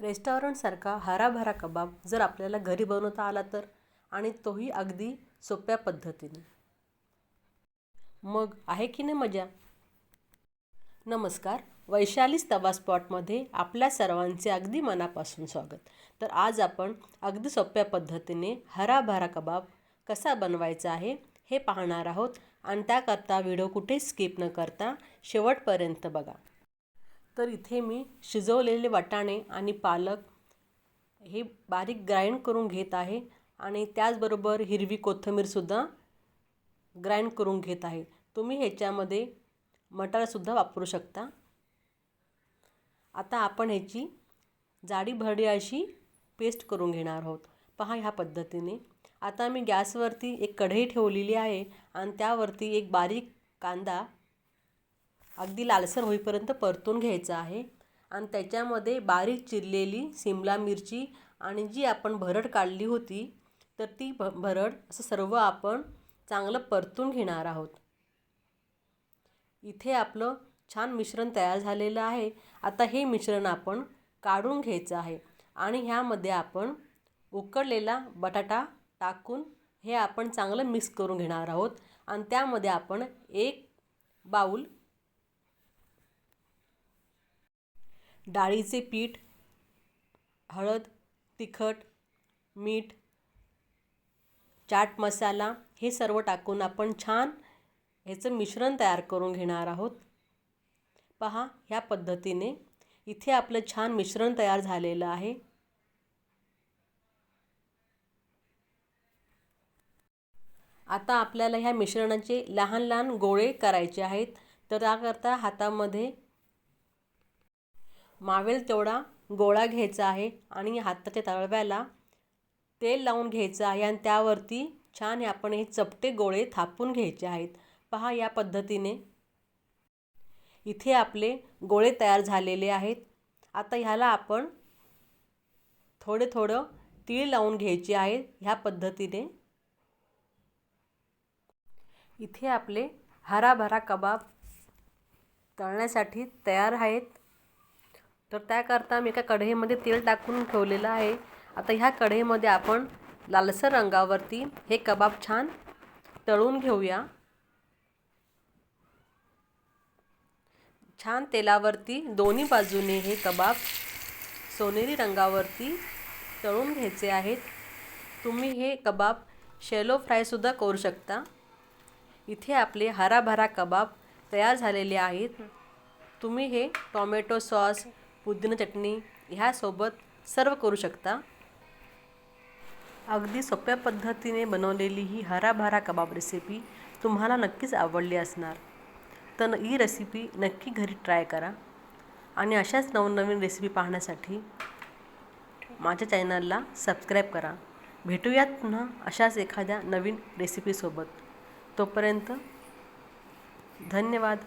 रेस्टॉरंटसारखा हराभरा कबाब जर आपल्याला घरी बनवता आला तर? आणि तोही अगदी सोप्या पद्धतीने. मग आहे की नाही मजा? नमस्कार वैशालीच तवा स्पॉटमध्ये आपल्या सर्वांचे अगदी मनापासून स्वागत. तर आज आपण अगदी सोप्या पद्धतीने हराभरा कबाब कसा बनवायचा आहे हे पाहणार आहोत. आणि त्याकरता व्हिडिओ कुठे स्किप न करता शेवटपर्यंत बघा. तर इथे मी शिजवलेले वाटाणे आणि पालक हे बारीक ग्राइंड करून घेत आहे आणि त्याचबरोबर हिरवी कोथिंबीरसुद्धा ग्राइंड करून घेत आहे. तुम्ही ह्याच्यामध्ये मटारसुद्धा वापरू शकता. आता आपण ह्याची जाडी भरडी अशी पेस्ट करून घेणार आहोत. पहा ह्या पद्धतीने. आता मी गॅसवरती एक कढई ठेवलेली आहे आणि त्यावरती एक बारीक कांदा अगदी लालसर होईपर्यंत परतून घ्यायचं आहे. आणि त्याच्यामध्ये बारीक चिरलेली सिमला मिरची आणि जी आपण भरड काढली होती तर ती भ भरड असं सर्व आपण चांगलं परतून घेणार आहोत. इथे आपलं छान मिश्रण तयार झालेलं आहे. आता हे मिश्रण आपण काढून घ्यायचं आहे आणि ह्यामध्ये आपण उकडलेला बटाटा टाकून हे आपण चांगलं मिक्स करून घेणार आहोत. आणि त्यामध्ये आपण एक बाऊल डाळीचे पीठ हळद तिखट मीठ चाट मसाला हे सर्व टाकून आपण छान ह्याचं मिश्रण तयार करून घेणार आहोत. पहा ह्या पद्धतीने इथे आपलं छान मिश्रण तयार झालेलं आहे. आता आपल्याला ह्या मिश्रणाचे लहान लहान गोळे करायचे आहेत. तर त्याकरता हातामध्ये मावेल तेवढा गोळा घ्यायचा आहे आणि हाताच्या तळव्याला तेल लावून घ्यायचं आहे आणि त्यावरती छान हे आपण हे चपटे गोळे थापून घ्यायचे आहेत. पहा या पद्धतीने. इथे आपले गोळे तयार झालेले आहेत. आता ह्याला आपण थोडे थोडं तीळ लावून घ्यायचे आहे ह्या पद्धतीने. इथे आपले हराभरा कबाब तळण्यासाठी तयार आहेत. तर त्याकरता मी एका कढईमध्ये तेल टाकून ठेवलेलं आहे. आता ह्या कढईमध्ये आपण लालसर रंगावरती हे कबाब छान तळून घेऊया. छान तेलावरती दोन्ही बाजूने हे कबाब सोनेरी रंगावरती तळून घ्यायचे आहेत. तुम्ही हे कबाब शेलो फ्रायसुद्धा करू शकता. इथे आपले हराभरा कबाब तयार झालेले आहेत. तुम्ही हे टॉमॅटो सॉस पुदिना चटणी ह्यासोबत सर्व करू शकता. अगदी सोप्या पद्धतीने बनवलेली ही हराभरा कबाब रेसिपी तुम्हाला नक्कीच आवडली असणार. तर ही रेसिपी नक्की घरी ट्राय करा. आणि अशाच नवनवीन रेसिपी पाहण्यासाठी माझ्या चॅनलला सबस्क्राईब करा. भेटूयात पुन्हा अशाच एखाद्या नवीन रेसिपीसोबत तोपर्यंत धन्यवाद.